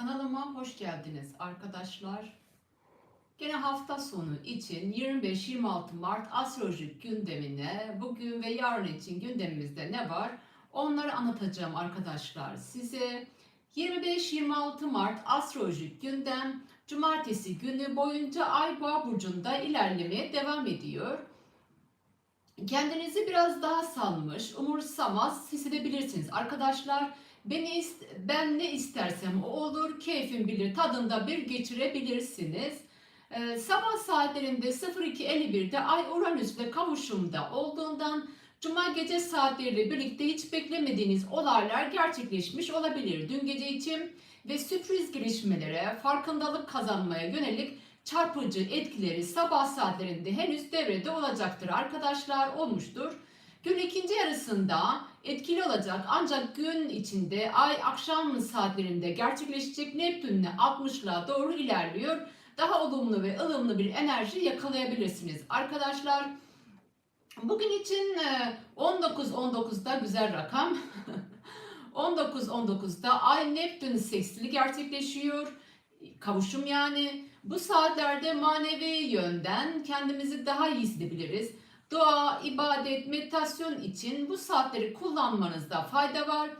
Kanalıma hoş geldiniz arkadaşlar. Gene hafta sonu için 25-26 Mart astrolojik gündemine bugün ve yarın için gündemimizde ne var? Onları anlatacağım arkadaşlar size. 25-26 Mart astrolojik gündem cumartesi günü boyunca Ay Boğa burcunda ilerlemeye devam ediyor. Kendinizi biraz daha salmış, umursamaz hissedebilirsiniz arkadaşlar. Beni ben ne istersem o olur, keyfim bilir tadında bir geçirebilirsiniz. Ee, sabah saatlerinde 02.51'de Ay Uranüs'le kavuşumda olduğundan Cuma gece saatleriyle birlikte hiç beklemediğiniz olaylar gerçekleşmiş olabilir dün gece için ve sürpriz gelişmelere, farkındalık kazanmaya yönelik çarpıcı etkileri sabah saatlerinde henüz devrede olacaktır arkadaşlar olmuştur. Gün ikinci yarısında etkili olacak ancak gün içinde ay akşam saatlerinde gerçekleşecek Neptün'le 60'la doğru ilerliyor. Daha olumlu ve ılımlı bir enerji yakalayabilirsiniz arkadaşlar. Bugün için e, 19-19'da güzel rakam. 19-19'da Ay Neptün seksili gerçekleşiyor. Kavuşum yani. Bu saatlerde manevi yönden kendimizi daha iyi hissedebiliriz. Dua, ibadet, meditasyon için bu saatleri kullanmanızda fayda var.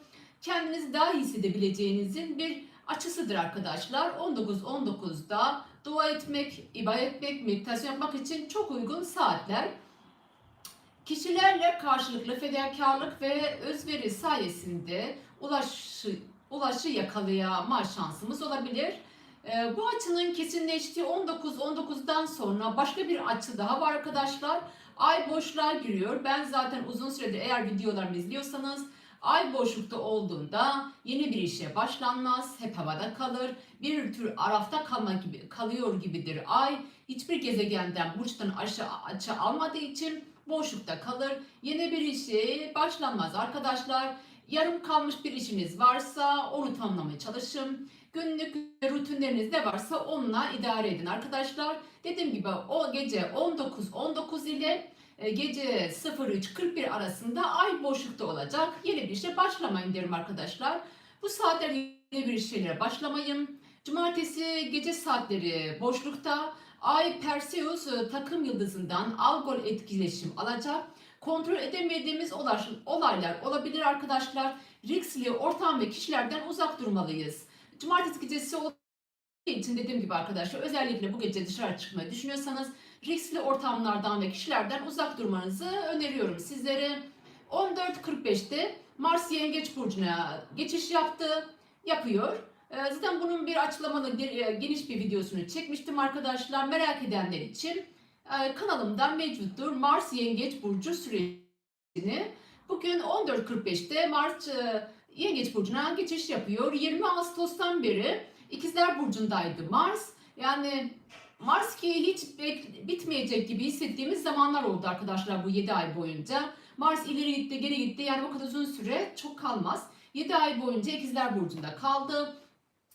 Kendinizi daha iyi hissedebileceğinizin bir açısıdır arkadaşlar. 19-19'da dua etmek, ibadet etmek, meditasyon yapmak için çok uygun saatler. Kişilerle karşılıklı fedakarlık ve özveri sayesinde ulaşı, ulaşı yakalayama şansımız olabilir. Ee, bu açının kesinleştiği 19-19'dan sonra başka bir açı daha var arkadaşlar. Ay boşluğa giriyor. Ben zaten uzun süredir eğer videolarımı izliyorsanız ay boşlukta olduğunda yeni bir işe başlanmaz, hep havada kalır. Bir tür arafta kalma gibi kalıyor gibidir ay. Hiçbir gezegenden burçtan aşağı açı almadığı için boşlukta kalır. Yeni bir işe başlanmaz arkadaşlar. Yarım kalmış bir işiniz varsa onu tamamlamaya çalışın. Günlük rutinleriniz ne varsa onunla idare edin arkadaşlar. Dediğim gibi o gece 19-19 ile gece 03-41 arasında ay boşlukta olacak. Yeni bir işe başlamayın derim arkadaşlar. Bu saatlerde yeni bir şeylere başlamayın. Cumartesi gece saatleri boşlukta. Ay Perseus e, takım yıldızından Algol etkileşim alacak. Kontrol edemediğimiz olay- olaylar olabilir arkadaşlar. Riskli ortam ve kişilerden uzak durmalıyız. Cumartesi gecesi için dediğim gibi arkadaşlar özellikle bu gece dışarı çıkmayı düşünüyorsanız riskli ortamlardan ve kişilerden uzak durmanızı öneriyorum sizlere. 14.45'te Mars Yengeç Burcu'na geçiş yaptı, yapıyor. Ee, Zaten bunun bir açıklamalı e, geniş bir videosunu çekmiştim arkadaşlar. Merak edenler için e, kanalımda mevcuttur. Mars Yengeç Burcu sürecini. Bugün 14.45'te Mars e, Yengeç Burcu'na geçiş yapıyor. 20 Ağustos'tan beri İkizler Burcu'ndaydı Mars. Yani Mars ki hiç bitmeyecek gibi hissettiğimiz zamanlar oldu arkadaşlar bu 7 ay boyunca. Mars ileri gitti, geri gitti. Yani bu kadar uzun süre çok kalmaz. 7 ay boyunca İkizler Burcu'nda kaldı.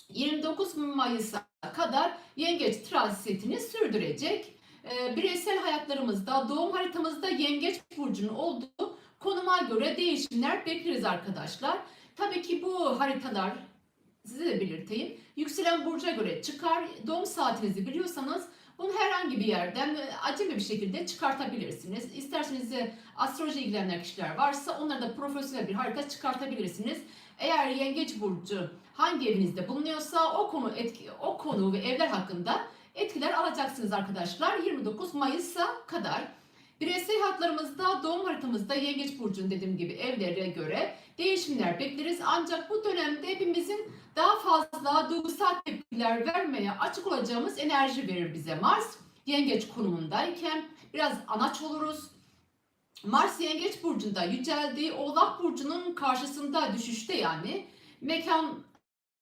29 Mayıs'a kadar Yengeç transitini sürdürecek. Ee, bireysel hayatlarımızda, doğum haritamızda Yengeç Burcu'nun olduğu konuma göre değişimler bekleriz arkadaşlar. Tabii ki bu haritalar size de belirteyim. Yükselen burca göre çıkar. Doğum saatinizi biliyorsanız bunu herhangi bir yerden e, acemi bir şekilde çıkartabilirsiniz. İsterseniz de astroloji ilgilenen kişiler varsa onlara da profesyonel bir harita çıkartabilirsiniz. Eğer yengeç burcu hangi evinizde bulunuyorsa o konu etki, o konu ve evler hakkında etkiler alacaksınız arkadaşlar 29 Mayıs'a kadar. Bireysel hayatlarımızda doğum haritamızda yengeç burcunun dediğim gibi evlere göre değişimler bekleriz. Ancak bu dönemde hepimizin daha fazla duygusal tepkiler vermeye açık olacağımız enerji verir bize Mars. Yengeç konumundayken biraz anaç oluruz. Mars Yengeç burcunda yüceldiği Oğlak burcunun karşısında düşüşte yani mekan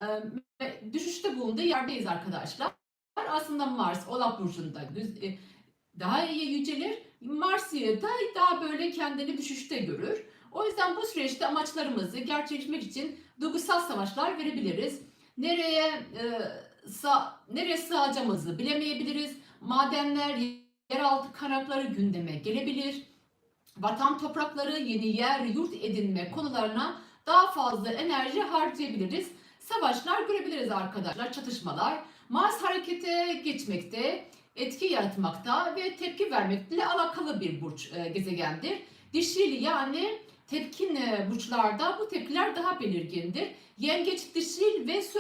e, düşüşte bulunduğu yerdeyiz arkadaşlar. Aslında Mars Oğlak burcunda e, daha iyi yücelir. Mars da daha böyle kendini düşüşte görür. O yüzden bu süreçte amaçlarımızı gerçekleştirmek için duygusal savaşlar verebiliriz. Nereye e, sa, nereye sığacağımızı bilemeyebiliriz. Madenler, yeraltı kaynakları gündeme gelebilir. Vatan toprakları, yeni yer, yurt edinme konularına daha fazla enerji harcayabiliriz. savaşlar görebiliriz arkadaşlar, çatışmalar. Mars harekete geçmekte, etki yaratmakta ve tepki vermekle alakalı bir burç e, gezegendir. Dişil yani tepkin e, burçlarda bu tepkiler daha belirgindir. Yengeç dişil ve su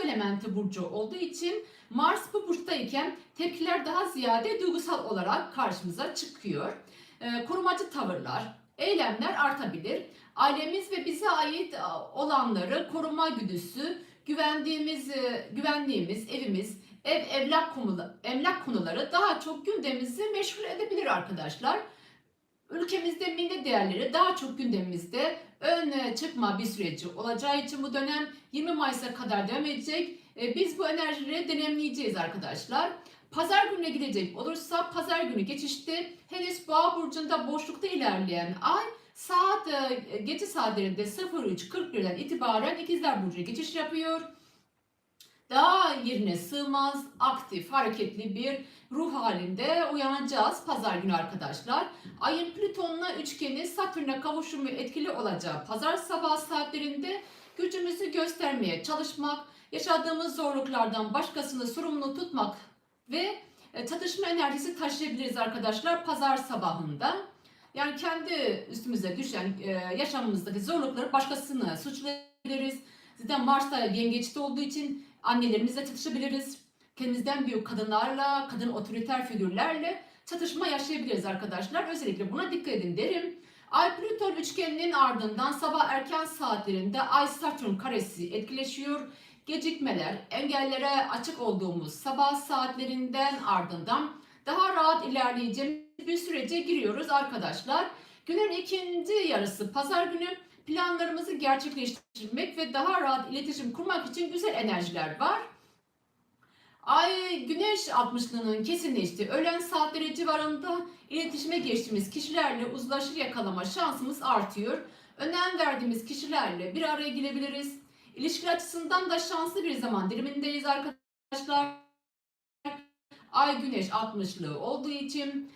burcu olduğu için Mars bu burçtayken tepkiler daha ziyade duygusal olarak karşımıza çıkıyor. E, korumacı tavırlar, eylemler artabilir. Ailemiz ve bize ait e, olanları koruma güdüsü, güvendiğimiz e, güvenliğimiz, evimiz, ev evlak konuları, emlak konuları daha çok gündemimizi meşgul edebilir arkadaşlar. Ülkemizde milli değerleri daha çok gündemimizde öne çıkma bir süreci olacağı için bu dönem 20 Mayıs'a kadar devam edecek. E, Biz bu enerjileri deneyimleyeceğiz arkadaşlar. Pazar gününe gidecek olursa pazar günü geçişte henüz Boğa burcunda boşlukta ilerleyen ay saat e, gece saatlerinde 03.41'den itibaren İkizler Burcu'na geçiş yapıyor. Daha yerine sığmaz, aktif, hareketli bir ruh halinde uyanacağız pazar günü arkadaşlar. Ayın Plüton'la üçgeni Satürn'e kavuşumu etkili olacağı pazar sabah saatlerinde gücümüzü göstermeye çalışmak, yaşadığımız zorluklardan başkasını sorumlu tutmak ve e, çatışma enerjisi taşıyabiliriz arkadaşlar pazar sabahında. Yani kendi üstümüze düşen e, yaşamımızdaki zorlukları başkasını suçlayabiliriz. Zaten Mars'ta yengeçte olduğu için annelerimizle çatışabiliriz. Kendimizden büyük kadınlarla, kadın otoriter figürlerle çatışma yaşayabiliriz arkadaşlar. Özellikle buna dikkat edin derim. Ay Plüton üçgeninin ardından sabah erken saatlerinde Ay Satürn karesi etkileşiyor. Gecikmeler, engellere açık olduğumuz sabah saatlerinden ardından daha rahat ilerleyeceğimiz bir sürece giriyoruz arkadaşlar. Günün ikinci yarısı pazar günü planlarımızı gerçekleştirmek ve daha rahat iletişim kurmak için güzel enerjiler var. Ay güneş 60'lığının kesinleştiği öğlen saatleri civarında iletişime geçtiğimiz kişilerle uzlaşı yakalama şansımız artıyor. Önem verdiğimiz kişilerle bir araya gelebiliriz. İlişki açısından da şanslı bir zaman dilimindeyiz arkadaşlar. Ay güneş 60'lığı olduğu için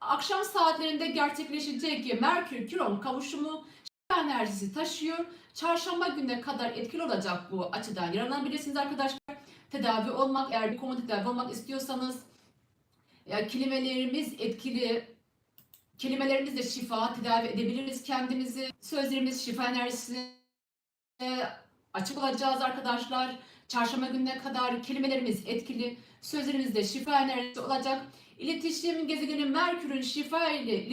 akşam saatlerinde gerçekleşecek Merkür Kiron kavuşumu enerjisi taşıyor. Çarşamba gününe kadar etkili olacak bu açıdan yararlanabilirsiniz arkadaşlar. Tedavi olmak, eğer bir konu tedavi olmak istiyorsanız ya kelimelerimiz etkili, kelimelerimizle şifa, tedavi edebiliriz kendimizi. Sözlerimiz şifa enerjisine açık olacağız arkadaşlar. Çarşamba gününe kadar kelimelerimiz etkili, sözlerimizde şifa enerjisi olacak. İletişim gezegeni Merkür'ün şifa ile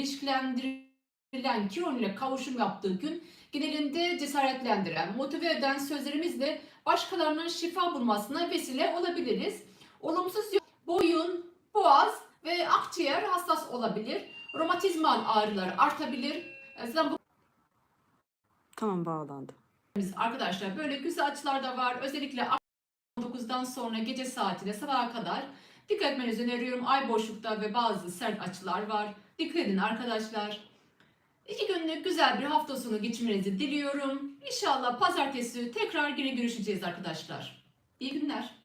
ilişkilendirilen Kiron ile kavuşum yaptığı gün genelinde cesaretlendiren, motive eden sözlerimizle başkalarının şifa bulmasına vesile olabiliriz. Olumsuz yön- boyun, boğaz ve akciğer hassas olabilir. Romatizmal ağrılar artabilir. Zaten bu Tamam bağlandı. Arkadaşlar böyle güzel açılar da var. Özellikle 9'dan sonra gece saatine sabaha kadar dikkat etmenizi öneriyorum. Ay boşlukta ve bazı sert açılar var. Dikkat edin arkadaşlar. İki günlük güzel bir hafta sonu geçirmenizi diliyorum. İnşallah pazartesi tekrar yine görüşeceğiz arkadaşlar. İyi günler.